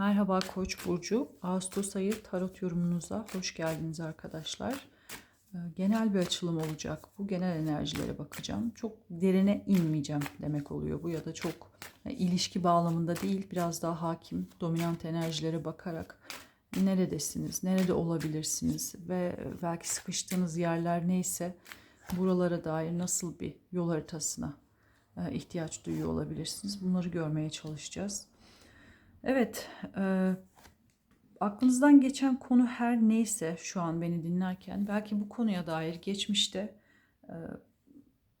Merhaba Koç burcu. Ağustos ayı tarot yorumunuza hoş geldiniz arkadaşlar. Ee, Genel bir açılım olacak. Bu genel enerjilere bakacağım. Çok derine inmeyeceğim demek oluyor bu ya da çok e, ilişki bağlamında değil, biraz daha hakim, dominant enerjilere bakarak neredesiniz, nerede olabilirsiniz ve belki sıkıştığınız yerler neyse buralara dair nasıl bir yol haritasına e, ihtiyaç duyuyor olabilirsiniz. Bunları görmeye çalışacağız. Evet, e, aklınızdan geçen konu her neyse şu an beni dinlerken belki bu konuya dair geçmişte e,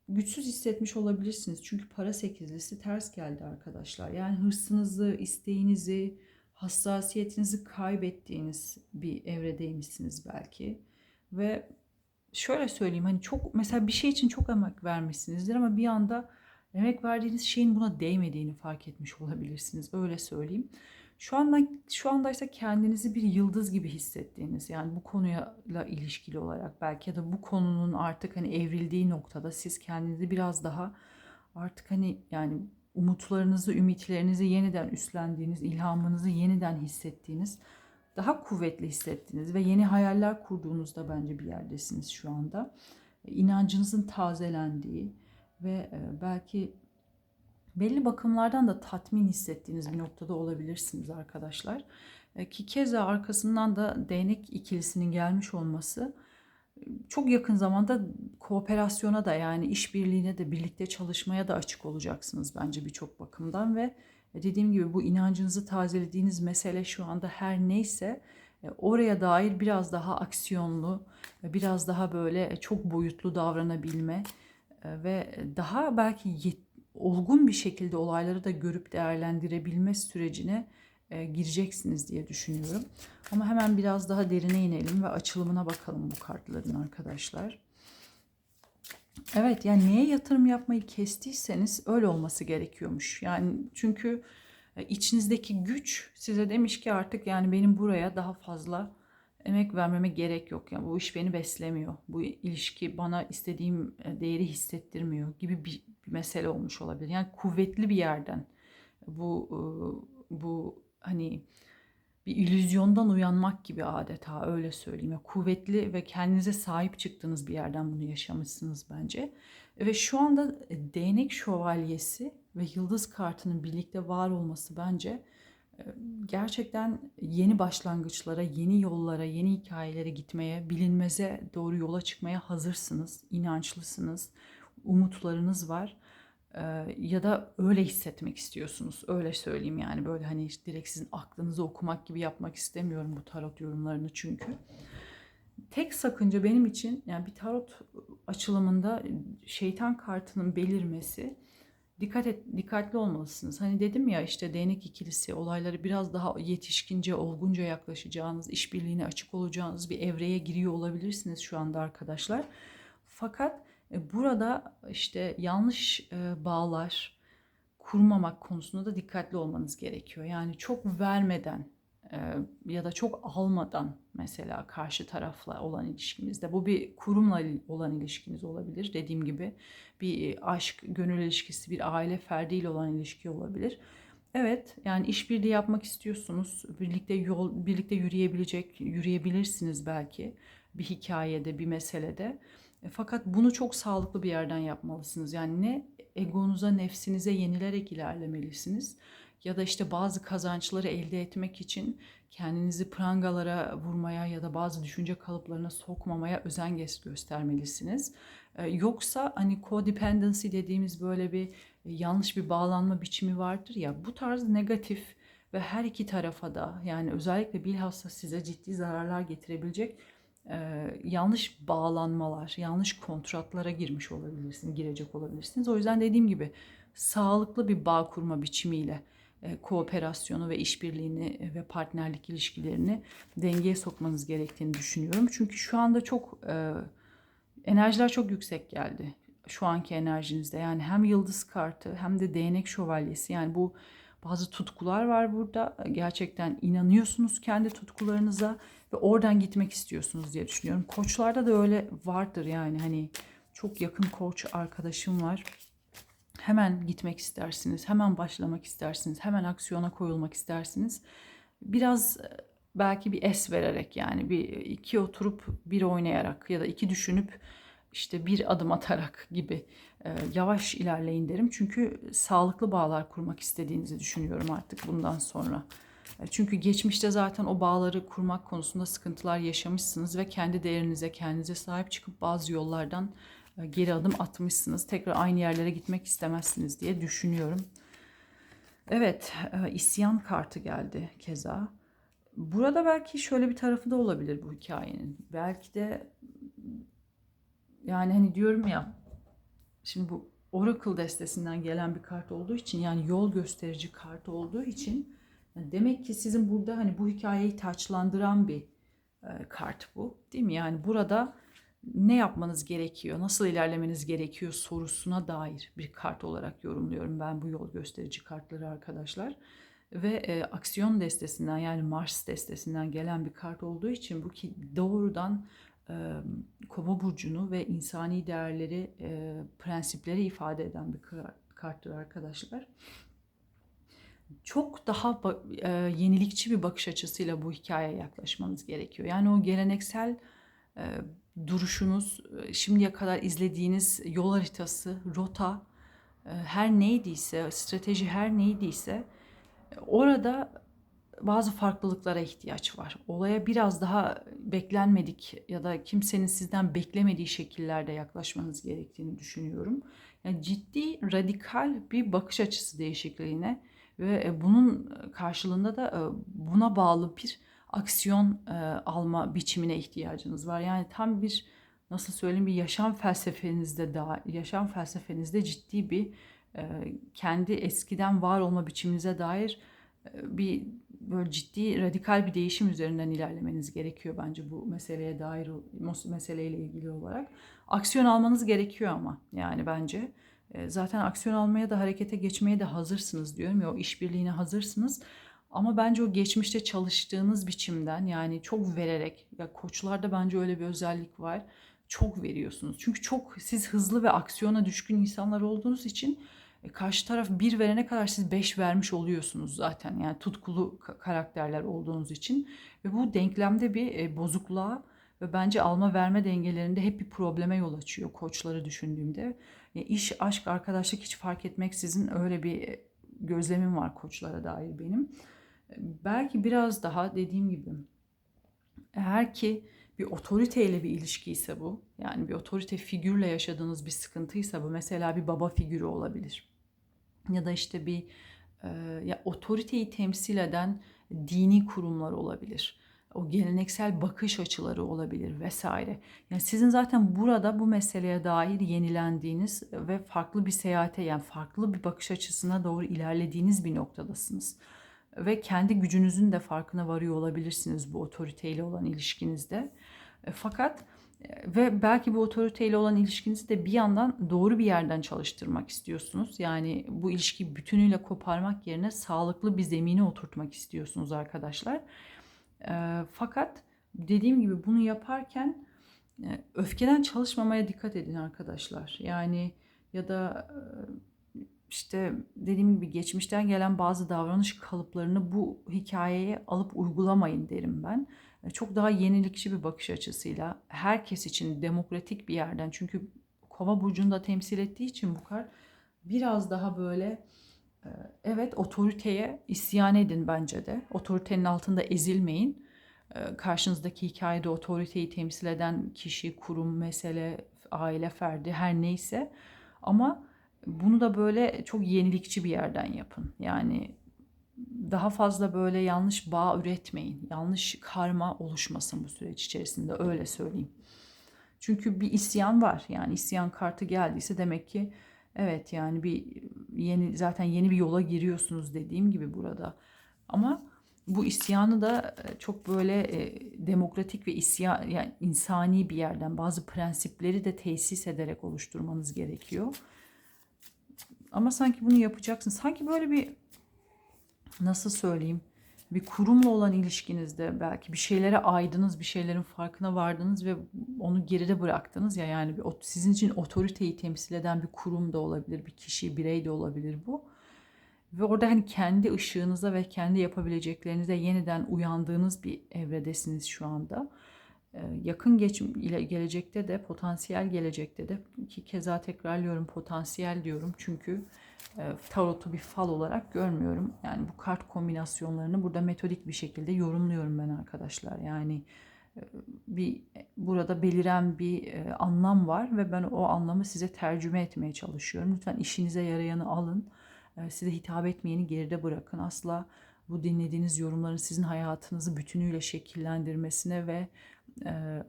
güçsüz hissetmiş olabilirsiniz. Çünkü para sekizlisi ters geldi arkadaşlar. Yani hırsınızı, isteğinizi, hassasiyetinizi kaybettiğiniz bir evredeymişsiniz belki. Ve şöyle söyleyeyim hani çok mesela bir şey için çok emek vermişsinizdir ama bir anda emek verdiğiniz şeyin buna değmediğini fark etmiş olabilirsiniz. Öyle söyleyeyim. Şu anda şu andaysa kendinizi bir yıldız gibi hissettiğiniz yani bu konuyla ilişkili olarak belki ya da bu konunun artık hani evrildiği noktada siz kendinizi biraz daha artık hani yani umutlarınızı, ümitlerinizi yeniden üstlendiğiniz, ilhamınızı yeniden hissettiğiniz, daha kuvvetli hissettiğiniz ve yeni hayaller kurduğunuzda bence bir yerdesiniz şu anda. İnancınızın tazelendiği ve e, belki belli bakımlardan da tatmin hissettiğiniz bir noktada olabilirsiniz arkadaşlar. E, Ki keza arkasından da değnek ikilisinin gelmiş olması e, çok yakın zamanda kooperasyona da yani işbirliğine de birlikte çalışmaya da açık olacaksınız bence birçok bakımdan ve dediğim gibi bu inancınızı tazelediğiniz mesele şu anda her neyse oraya dair biraz daha aksiyonlu, biraz daha böyle çok boyutlu davranabilme ve daha belki yet- olgun bir şekilde olayları da görüp değerlendirebilme sürecine e, gireceksiniz diye düşünüyorum. Ama hemen biraz daha derine inelim ve açılımına bakalım bu kartların arkadaşlar. Evet yani neye yatırım yapmayı kestiyseniz öyle olması gerekiyormuş. Yani çünkü e, içinizdeki güç size demiş ki artık yani benim buraya daha fazla emek vermeme gerek yok. Yani bu iş beni beslemiyor. Bu ilişki bana istediğim e, değeri hissettirmiyor gibi bir, bir mesele olmuş olabilir. Yani kuvvetli bir yerden bu e, bu hani bir illüzyondan uyanmak gibi adeta öyle söyleyeyim. Yani kuvvetli ve kendinize sahip çıktığınız bir yerden bunu yaşamışsınız bence. Ve şu anda e, değnek şövalyesi ve yıldız kartının birlikte var olması bence gerçekten yeni başlangıçlara, yeni yollara, yeni hikayelere gitmeye, bilinmeze doğru yola çıkmaya hazırsınız, inançlısınız, umutlarınız var. Ya da öyle hissetmek istiyorsunuz. Öyle söyleyeyim yani böyle hani işte direkt sizin aklınızı okumak gibi yapmak istemiyorum bu tarot yorumlarını çünkü. Tek sakınca benim için yani bir tarot açılımında şeytan kartının belirmesi dikkat et, dikkatli olmalısınız. Hani dedim ya işte değnek ikilisi olayları biraz daha yetişkince, olgunca yaklaşacağınız, işbirliğine açık olacağınız bir evreye giriyor olabilirsiniz şu anda arkadaşlar. Fakat e, burada işte yanlış e, bağlar kurmamak konusunda da dikkatli olmanız gerekiyor. Yani çok vermeden ya da çok almadan mesela karşı tarafla olan ilişkinizde bu bir kurumla olan ilişkiniz olabilir. Dediğim gibi bir aşk, gönül ilişkisi, bir aile ferdiyle olan ilişki olabilir. Evet, yani işbirliği yapmak istiyorsunuz. Birlikte yol, birlikte yürüyebilecek, yürüyebilirsiniz belki bir hikayede, bir meselede. E, fakat bunu çok sağlıklı bir yerden yapmalısınız. Yani ne egonuza, nefsinize yenilerek ilerlemelisiniz ya da işte bazı kazançları elde etmek için kendinizi prangalara vurmaya ya da bazı düşünce kalıplarına sokmamaya özen göstermelisiniz. E, yoksa hani codependency dediğimiz böyle bir e, yanlış bir bağlanma biçimi vardır ya bu tarz negatif ve her iki tarafa da yani özellikle bilhassa size ciddi zararlar getirebilecek e, yanlış bağlanmalar, yanlış kontratlara girmiş olabilirsiniz, girecek olabilirsiniz. O yüzden dediğim gibi sağlıklı bir bağ kurma biçimiyle kooperasyonu ve işbirliğini ve partnerlik ilişkilerini dengeye sokmanız gerektiğini düşünüyorum. Çünkü şu anda çok e, enerjiler çok yüksek geldi şu anki enerjinizde. Yani hem yıldız kartı hem de değnek şövalyesi yani bu bazı tutkular var burada. Gerçekten inanıyorsunuz kendi tutkularınıza ve oradan gitmek istiyorsunuz diye düşünüyorum. Koçlarda da öyle vardır yani hani çok yakın koç arkadaşım var. Hemen gitmek istersiniz, hemen başlamak istersiniz, hemen aksiyona koyulmak istersiniz. biraz e, belki bir es vererek yani bir iki oturup bir oynayarak ya da iki düşünüp işte bir adım atarak gibi e, yavaş ilerleyin derim. Çünkü sağlıklı bağlar kurmak istediğinizi düşünüyorum artık bundan sonra. E, Çünkü geçmişte zaten o bağları kurmak konusunda sıkıntılar yaşamışsınız ve kendi değerinize, kendinize sahip çıkıp bazı yollardan geri adım atmışsınız. Tekrar aynı yerlere gitmek istemezsiniz diye düşünüyorum. Evet, e, isyan kartı geldi keza. Burada belki şöyle bir tarafı da olabilir bu hikayenin. Belki de yani hani diyorum ya şimdi bu Oracle destesinden gelen bir kart olduğu için yani yol gösterici kart olduğu için yani demek ki sizin burada hani bu hikayeyi taçlandıran bir e, kart bu. Değil mi? Yani burada ne yapmanız gerekiyor, nasıl ilerlemeniz gerekiyor sorusuna dair bir kart olarak yorumluyorum ben bu yol gösterici kartları arkadaşlar. Ve e, aksiyon destesinden yani Mars destesinden gelen bir kart olduğu için bu ki doğrudan e, Kova burcunu ve insani değerleri, e, prensipleri ifade eden bir kar- karttır arkadaşlar. Çok daha e, yenilikçi bir bakış açısıyla bu hikayeye yaklaşmanız gerekiyor. Yani o geleneksel e, duruşunuz, e, şimdiye kadar izlediğiniz yol haritası, rota, e, her neydiyse, strateji her neydiyse e, orada bazı farklılıklara ihtiyaç var. Olaya biraz daha beklenmedik ya da kimsenin sizden beklemediği şekillerde yaklaşmanız gerektiğini düşünüyorum. Yani ciddi, radikal bir bakış açısı değişikliğine ve bunun karşılığında da buna bağlı bir aksiyon e, alma biçimine ihtiyacınız var. Yani tam bir nasıl söyleyeyim bir yaşam felsefenizde daha yaşam felsefenizde ciddi bir kendi eskiden var olma biçiminize dair bir böyle ciddi radikal bir değişim üzerinden ilerlemeniz gerekiyor bence bu meseleye dair meseleyle ilgili olarak. Aksiyon almanız gerekiyor ama yani bence e, zaten aksiyon almaya da harekete geçmeye de hazırsınız diyorum ya o işbirliğine hazırsınız. Ama bence o geçmişte çalıştığınız biçimden yani çok vererek ya koçlarda bence öyle bir özellik var. Çok veriyorsunuz. Çünkü çok siz hızlı ve aksiyona düşkün insanlar olduğunuz için e, karşı taraf bir verene kadar siz beş vermiş oluyorsunuz zaten. Yani tutkulu karakterler olduğunuz için. Ve bu denklemde bir e, bozukluğa ve bence alma verme dengelerinde hep bir probleme yol açıyor koçları düşündüğümde. E, iş, aşk, arkadaşlık hiç fark etmeksizin öyle bir gözlemim var koçlara dair benim. Belki biraz daha dediğim gibi eğer ki bir otoriteyle bir ilişki ise bu, yani bir otorite figürle yaşadığınız bir sıkıntıysa bu, mesela bir baba figürü olabilir ya da işte bir e, ya otoriteyi temsil eden dini kurumlar olabilir. O geleneksel bakış açıları olabilir vesaire. Yani sizin zaten burada bu meseleye dair yenilendiğiniz ve farklı bir seyahate yani farklı bir bakış açısına doğru ilerlediğiniz bir noktadasınız. Ve kendi gücünüzün de farkına varıyor olabilirsiniz bu otoriteyle olan ilişkinizde. E, fakat ve belki bu otoriteyle olan ilişkinizi de bir yandan doğru bir yerden çalıştırmak istiyorsunuz. Yani bu ilişkiyi bütünüyle koparmak yerine sağlıklı bir zemine oturtmak istiyorsunuz arkadaşlar. E, fakat dediğim gibi bunu yaparken e, öfkeden çalışmamaya dikkat edin arkadaşlar. Yani ya da e, işte dediğim gibi geçmişten gelen bazı davranış kalıplarını bu hikayeye alıp uygulamayın derim ben. Çok daha yenilikçi bir bakış açısıyla herkes için demokratik bir yerden çünkü kova burcunu da temsil ettiği için bu kar biraz daha böyle e, evet otoriteye isyan edin bence de. Otoritenin altında ezilmeyin. E, karşınızdaki hikayede otoriteyi temsil eden kişi kurum mesele aile ferdi her neyse. Ama bunu da böyle çok yenilikçi bir yerden yapın yani daha fazla böyle yanlış bağ üretmeyin. Yanlış karma oluşmasın bu süreç içerisinde öyle söyleyeyim. Çünkü bir isyan var. Yani isyan kartı geldiyse demek ki evet yani bir yeni zaten yeni bir yola giriyorsunuz dediğim gibi burada. Ama bu isyanı da e, çok böyle e, demokratik ve isyan yani insani bir yerden bazı prensipleri de tesis ederek oluşturmanız gerekiyor. Ama sanki bunu yapacaksın. Sanki böyle bir nasıl söyleyeyim bir kurumla olan ilişkinizde belki bir şeylere aydınız, bir şeylerin farkına vardınız ve onu geride bıraktınız ya yani bir, sizin için otoriteyi temsil eden bir kurum da olabilir, bir kişi, birey de olabilir bu. Ve orada hani kendi ışığınıza ve kendi yapabileceklerinize yeniden uyandığınız bir evredesiniz şu anda. Ee, yakın geç ile gelecekte de potansiyel gelecekte de ki keza tekrarlıyorum potansiyel diyorum çünkü e, tarotu bir fal olarak görmüyorum. Yani bu kart kombinasyonlarını burada metodik bir şekilde yorumluyorum ben arkadaşlar. Yani e, bir burada beliren bir e, anlam var ve ben o anlamı size tercüme etmeye çalışıyorum. Lütfen işinize yarayanı alın. E, size hitap etmeyeni geride bırakın. Asla bu dinlediğiniz yorumların sizin hayatınızı bütünüyle şekillendirmesine ve e,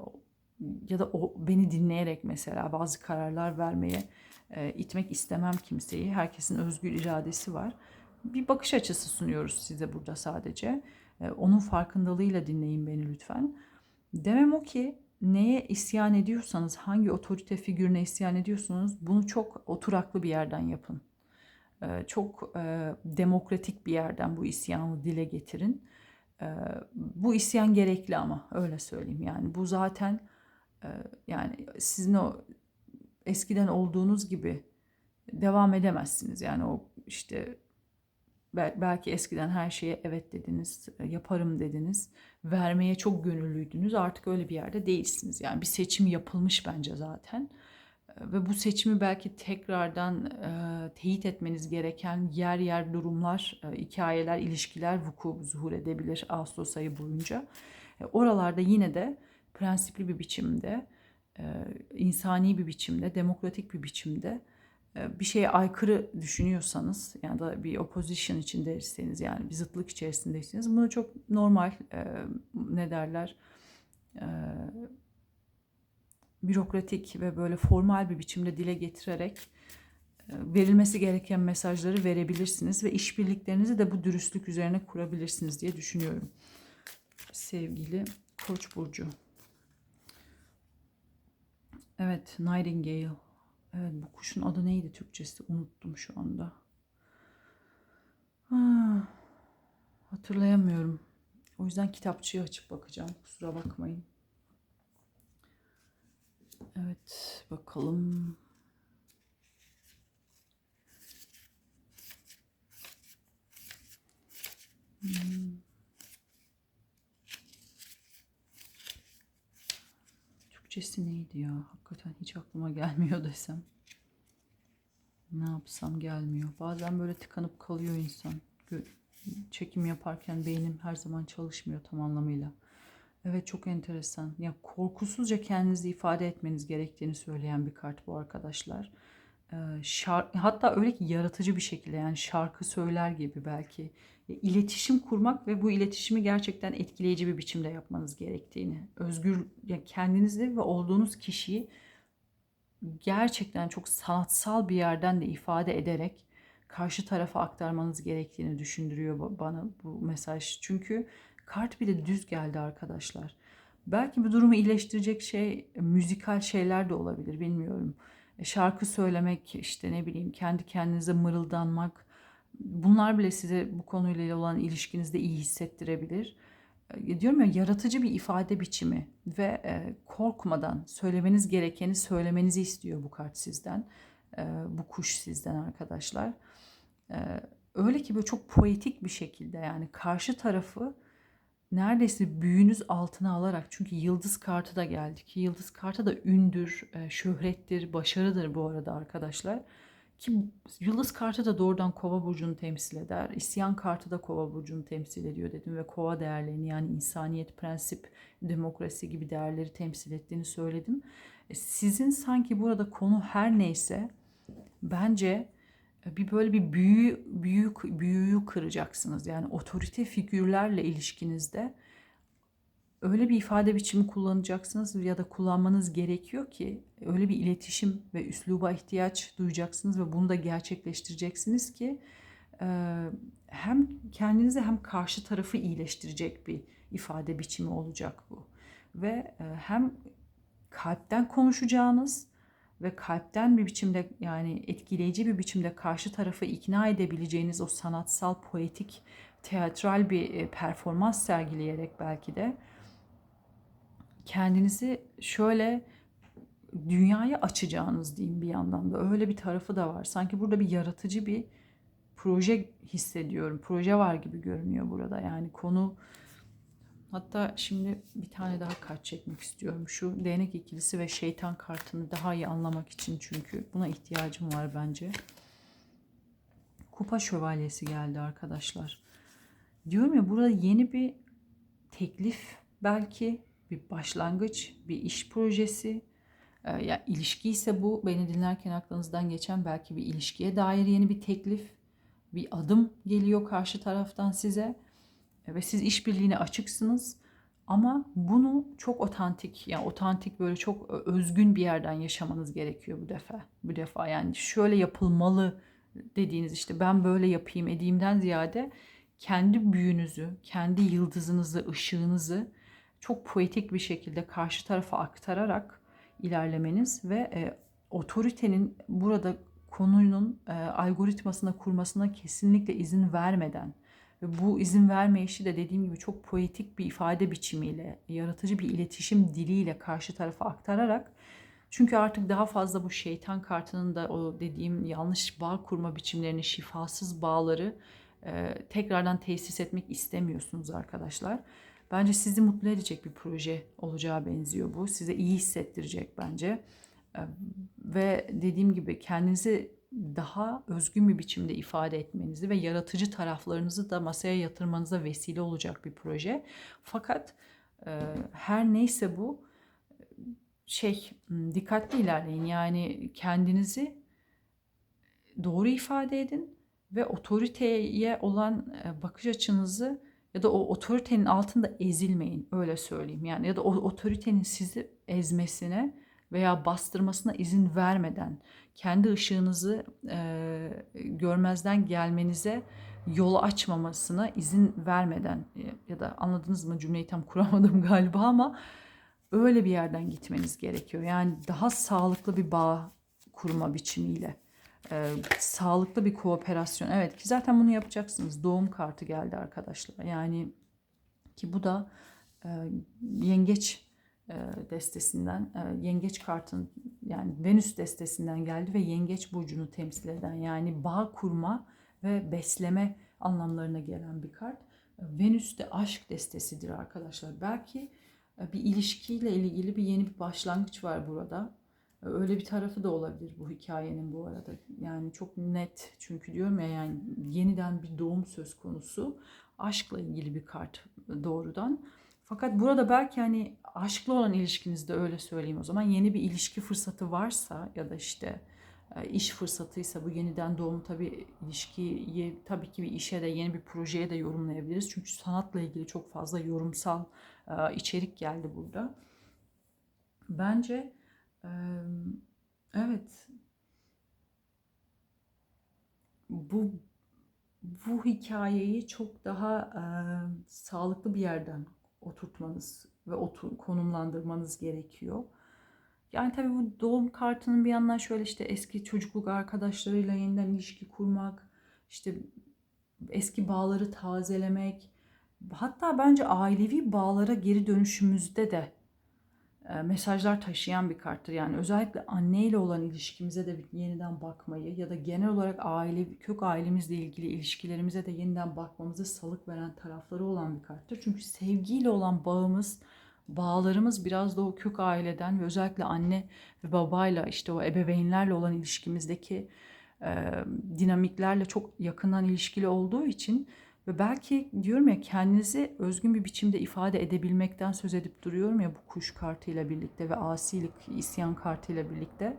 ya da o beni dinleyerek mesela bazı kararlar vermeye e, itmek istemem kimseyi. Herkesin özgür iradesi var. Bir bakış açısı sunuyoruz size burada sadece. E, onun farkındalığıyla dinleyin beni lütfen. Demem o ki neye isyan ediyorsanız, hangi otorite figürüne isyan ediyorsunuz bunu çok oturaklı bir yerden yapın. Çok demokratik bir yerden bu isyanı dile getirin. E, bu isyan gerekli ama öyle söyleyeyim. Yani bu zaten e, yani sizin o eskiden olduğunuz gibi devam edemezsiniz. Yani o işte belki eskiden her şeye evet dediniz, yaparım dediniz, vermeye çok gönüllüydünüz. Artık öyle bir yerde değilsiniz. Yani bir seçim yapılmış bence zaten. Ve bu seçimi belki tekrardan e, teyit etmeniz gereken yer yer durumlar, e, hikayeler, ilişkiler vuku zuhur edebilir Ağustos ayı boyunca. E, oralarda yine de prensipli bir biçimde, e, insani bir biçimde, demokratik bir biçimde e, bir şeye aykırı düşünüyorsanız ya da bir opposition içindeyseniz yani bir zıtlık içerisindeyseniz bunu çok normal e, ne derler e, bürokratik ve böyle formal bir biçimde dile getirerek e, verilmesi gereken mesajları verebilirsiniz ve işbirliklerinizi de bu dürüstlük üzerine kurabilirsiniz diye düşünüyorum. Sevgili Koç burcu. Evet, Nightingale. Evet, bu kuşun adı neydi Türkçesi? Unuttum şu anda. Ha, hatırlayamıyorum. O yüzden kitapçıyı açıp bakacağım. Kusura bakmayın. Evet, bakalım. Hmm. Türkçesi neydi ya? Hakikaten hiç aklıma gelmiyor desem. Ne yapsam gelmiyor. Bazen böyle tıkanıp kalıyor insan. Çekim yaparken beynim her zaman çalışmıyor tam anlamıyla. Evet çok enteresan. Ya korkusuzca kendinizi ifade etmeniz gerektiğini söyleyen bir kart bu arkadaşlar. Ee, şark, hatta öyle ki yaratıcı bir şekilde yani şarkı söyler gibi belki iletişim kurmak ve bu iletişimi gerçekten etkileyici bir biçimde yapmanız gerektiğini, özgür ya kendinizi ve olduğunuz kişiyi gerçekten çok sanatsal bir yerden de ifade ederek karşı tarafa aktarmanız gerektiğini düşündürüyor bana bu mesaj. Çünkü Kart bile düz geldi arkadaşlar. Belki bu durumu iyileştirecek şey müzikal şeyler de olabilir bilmiyorum. E, şarkı söylemek işte ne bileyim kendi kendinize mırıldanmak bunlar bile size bu konuyla olan ilişkinizde iyi hissettirebilir. E, diyorum ya yaratıcı bir ifade biçimi ve e, korkmadan söylemeniz gerekeni söylemenizi istiyor bu kart sizden. Bu kuş sizden arkadaşlar. Öyle ki böyle çok poetik bir şekilde yani karşı tarafı neredeyse büyünüz altına alarak çünkü yıldız kartı da geldi ki yıldız kartı da ündür, e, şöhrettir, başarıdır bu arada arkadaşlar. Ki yıldız kartı da doğrudan kova burcunu temsil eder. İsyan kartı da kova burcunu temsil ediyor dedim ve kova değerlerini yani insaniyet, prensip, demokrasi gibi değerleri temsil ettiğini söyledim. E, sizin sanki burada konu her neyse bence bir böyle bir büyü büyük büyüyü kıracaksınız. Yani otorite figürlerle ilişkinizde öyle bir ifade biçimi kullanacaksınız ya da kullanmanız gerekiyor ki öyle bir iletişim ve üsluba ihtiyaç duyacaksınız ve bunu da gerçekleştireceksiniz ki hem kendinizi hem karşı tarafı iyileştirecek bir ifade biçimi olacak bu. Ve hem kalpten konuşacağınız ve kalpten bir biçimde yani etkileyici bir biçimde karşı tarafı ikna edebileceğiniz o sanatsal, poetik, teatral bir e, performans sergileyerek belki de kendinizi şöyle dünyaya açacağınız diyeyim bir yandan da öyle bir tarafı da var. Sanki burada bir yaratıcı bir proje hissediyorum. Proje var gibi görünüyor burada. Yani konu hatta şimdi bir tane daha kart çekmek istiyorum. Şu değnek ikilisi ve şeytan kartını daha iyi anlamak için çünkü buna ihtiyacım var bence. Kupa şövalyesi geldi arkadaşlar. Diyorum ya burada yeni bir teklif belki bir başlangıç, bir iş projesi. Ee, ya ilişki ise bu beni dinlerken aklınızdan geçen belki bir ilişkiye dair yeni bir teklif, bir adım geliyor karşı taraftan size ve siz işbirliğine açıksınız. Ama bunu çok otantik, yani otantik böyle çok özgün bir yerden yaşamanız gerekiyor bu defa. Bu defa yani şöyle yapılmalı dediğiniz işte ben böyle yapayım edeyimden ziyade kendi büyünüzü, kendi yıldızınızı, ışığınızı çok poetik bir şekilde karşı tarafa aktararak ilerlemeniz ve e, otoritenin burada konunun e, algoritmasına kurmasına kesinlikle izin vermeden ve bu izin verme işi de dediğim gibi çok poetik bir ifade biçimiyle, yaratıcı bir iletişim diliyle karşı tarafa aktararak çünkü artık daha fazla bu şeytan kartının da o dediğim yanlış bağ kurma biçimlerini, şifasız bağları e, tekrardan tesis etmek istemiyorsunuz arkadaşlar. Bence sizi mutlu edecek bir proje olacağı benziyor bu. Size iyi hissettirecek bence. E, ve dediğim gibi kendinizi daha özgün bir biçimde ifade etmenizi ve yaratıcı taraflarınızı da masaya yatırmanıza vesile olacak bir proje. Fakat e, her neyse bu şey dikkatli ilerleyin. Yani kendinizi doğru ifade edin ve otoriteye olan e, bakış açınızı ya da o otoritenin altında ezilmeyin öyle söyleyeyim. Yani ya da o otoritenin sizi ezmesine veya bastırmasına izin vermeden kendi ışığınızı e, görmezden gelmenize yol açmamasına izin vermeden ya da anladınız mı cümleyi tam kuramadım galiba ama öyle bir yerden gitmeniz gerekiyor. Yani daha sağlıklı bir bağ kurma biçimiyle. Ee, sağlıklı bir kooperasyon. Evet ki zaten bunu yapacaksınız. Doğum kartı geldi arkadaşlar. Yani ki bu da e, yengeç e, destesinden, e, yengeç kartın yani Venüs destesinden geldi ve yengeç burcunu temsil eden yani bağ kurma ve besleme anlamlarına gelen bir kart. Venüs de aşk destesidir arkadaşlar. Belki bir ilişkiyle ilgili bir yeni bir başlangıç var burada. Öyle bir tarafı da olabilir bu hikayenin bu arada. Yani çok net çünkü diyorum ya yani yeniden bir doğum söz konusu. Aşkla ilgili bir kart doğrudan. Fakat burada belki hani aşkla olan ilişkinizde öyle söyleyeyim o zaman yeni bir ilişki fırsatı varsa ya da işte e, iş fırsatıysa bu yeniden doğum tabii ilişkiyi tabii ki bir işe de yeni bir projeye de yorumlayabiliriz. Çünkü sanatla ilgili çok fazla yorumsal e, içerik geldi burada. Bence evet bu bu hikayeyi çok daha sağlıklı bir yerden oturtmanız ve otur, konumlandırmanız gerekiyor. Yani tabii bu doğum kartının bir yandan şöyle işte eski çocukluk arkadaşlarıyla yeniden ilişki kurmak, işte eski bağları tazelemek, hatta bence ailevi bağlara geri dönüşümüzde de mesajlar taşıyan bir karttır. Yani özellikle anneyle olan ilişkimize de yeniden bakmayı ya da genel olarak aile kök ailemizle ilgili ilişkilerimize de yeniden bakmamızı salık veren tarafları olan bir karttır. Çünkü sevgiyle olan bağımız, bağlarımız biraz da o kök aileden ve özellikle anne ve babayla işte o ebeveynlerle olan ilişkimizdeki e, dinamiklerle çok yakından ilişkili olduğu için ve belki diyorum ya kendinizi özgün bir biçimde ifade edebilmekten söz edip duruyorum ya bu kuş kartıyla birlikte ve asilik, isyan kartıyla birlikte.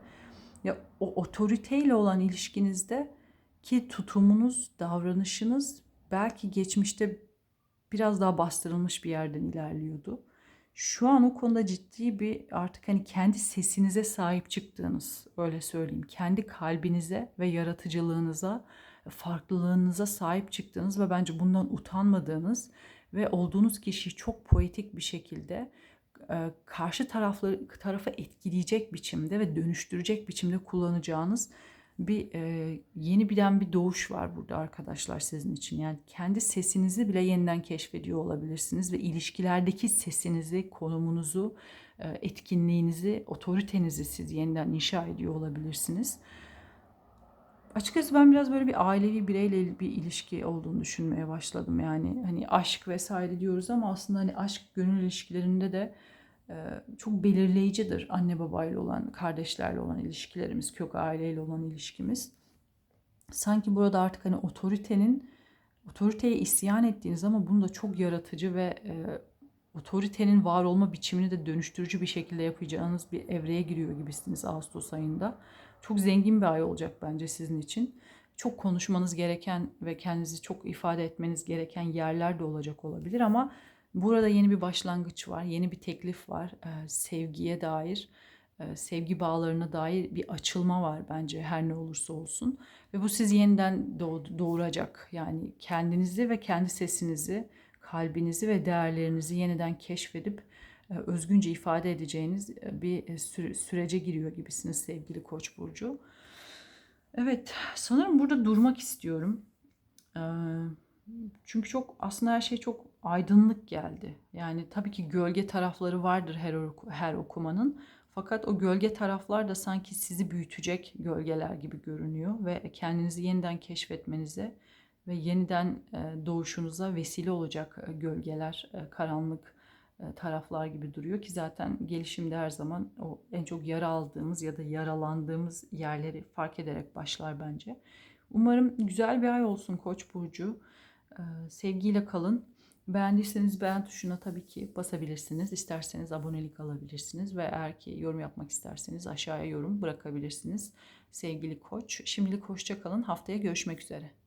Ya o otoriteyle olan ilişkinizde ki tutumunuz, davranışınız belki geçmişte biraz daha bastırılmış bir yerden ilerliyordu. Şu an o konuda ciddi bir artık hani kendi sesinize sahip çıktığınız öyle söyleyeyim. Kendi kalbinize ve yaratıcılığınıza farklılığınıza sahip çıktığınız ve bence bundan utanmadığınız ve olduğunuz kişiyi çok poetik bir şekilde e, karşı tarafları tarafı etkileyecek biçimde ve dönüştürecek biçimde kullanacağınız bir e, yeni bilen bir doğuş var burada arkadaşlar sizin için. Yani kendi sesinizi bile yeniden keşfediyor olabilirsiniz ve ilişkilerdeki sesinizi, konumunuzu, e, etkinliğinizi, otoritenizi siz yeniden inşa ediyor olabilirsiniz. Açıkçası ben biraz böyle bir ailevi bireyle bir ilişki olduğunu düşünmeye başladım. Yani hani aşk vesaire diyoruz ama aslında hani aşk gönül ilişkilerinde de e, çok belirleyicidir. Anne babayla olan, kardeşlerle olan ilişkilerimiz, kök aileyle olan ilişkimiz. Sanki burada artık hani otoritenin otoriteye isyan ettiğiniz ama bunu da çok yaratıcı ve e, otoritenin var olma biçimini de dönüştürücü bir şekilde yapacağınız bir evreye giriyor gibisiniz Ağustos ayında. Çok zengin bir ay olacak bence sizin için. Çok konuşmanız gereken ve kendinizi çok ifade etmeniz gereken yerler de olacak olabilir ama burada yeni bir başlangıç var, yeni bir teklif var. Ee, sevgiye dair, e, sevgi bağlarına dair bir açılma var bence her ne olursa olsun. Ve bu sizi yeniden doğ- doğuracak. Yani kendinizi ve kendi sesinizi, kalbinizi ve değerlerinizi yeniden keşfedip e, özgünce ifade edeceğiniz e, bir e, süre- sürece giriyor gibisiniz sevgili Koç burcu. Evet, sanırım burada durmak istiyorum. Çünkü çok aslında her şey çok aydınlık geldi. Yani tabii ki gölge tarafları vardır her her okumanın. Fakat o gölge taraflar da sanki sizi büyütecek gölgeler gibi görünüyor ve kendinizi yeniden keşfetmenize ve yeniden e, doğuşunuza vesile olacak e, gölgeler, e, karanlık taraflar gibi duruyor ki zaten gelişimde her zaman o en çok yara aldığımız ya da yaralandığımız yerleri fark ederek başlar bence. Umarım güzel bir ay olsun Koç burcu. Sevgiyle kalın. Beğendiyseniz beğen tuşuna tabii ki basabilirsiniz. İsterseniz abonelik alabilirsiniz ve eğer ki yorum yapmak isterseniz aşağıya yorum bırakabilirsiniz. Sevgili Koç, şimdilik hoşça kalın. Haftaya görüşmek üzere.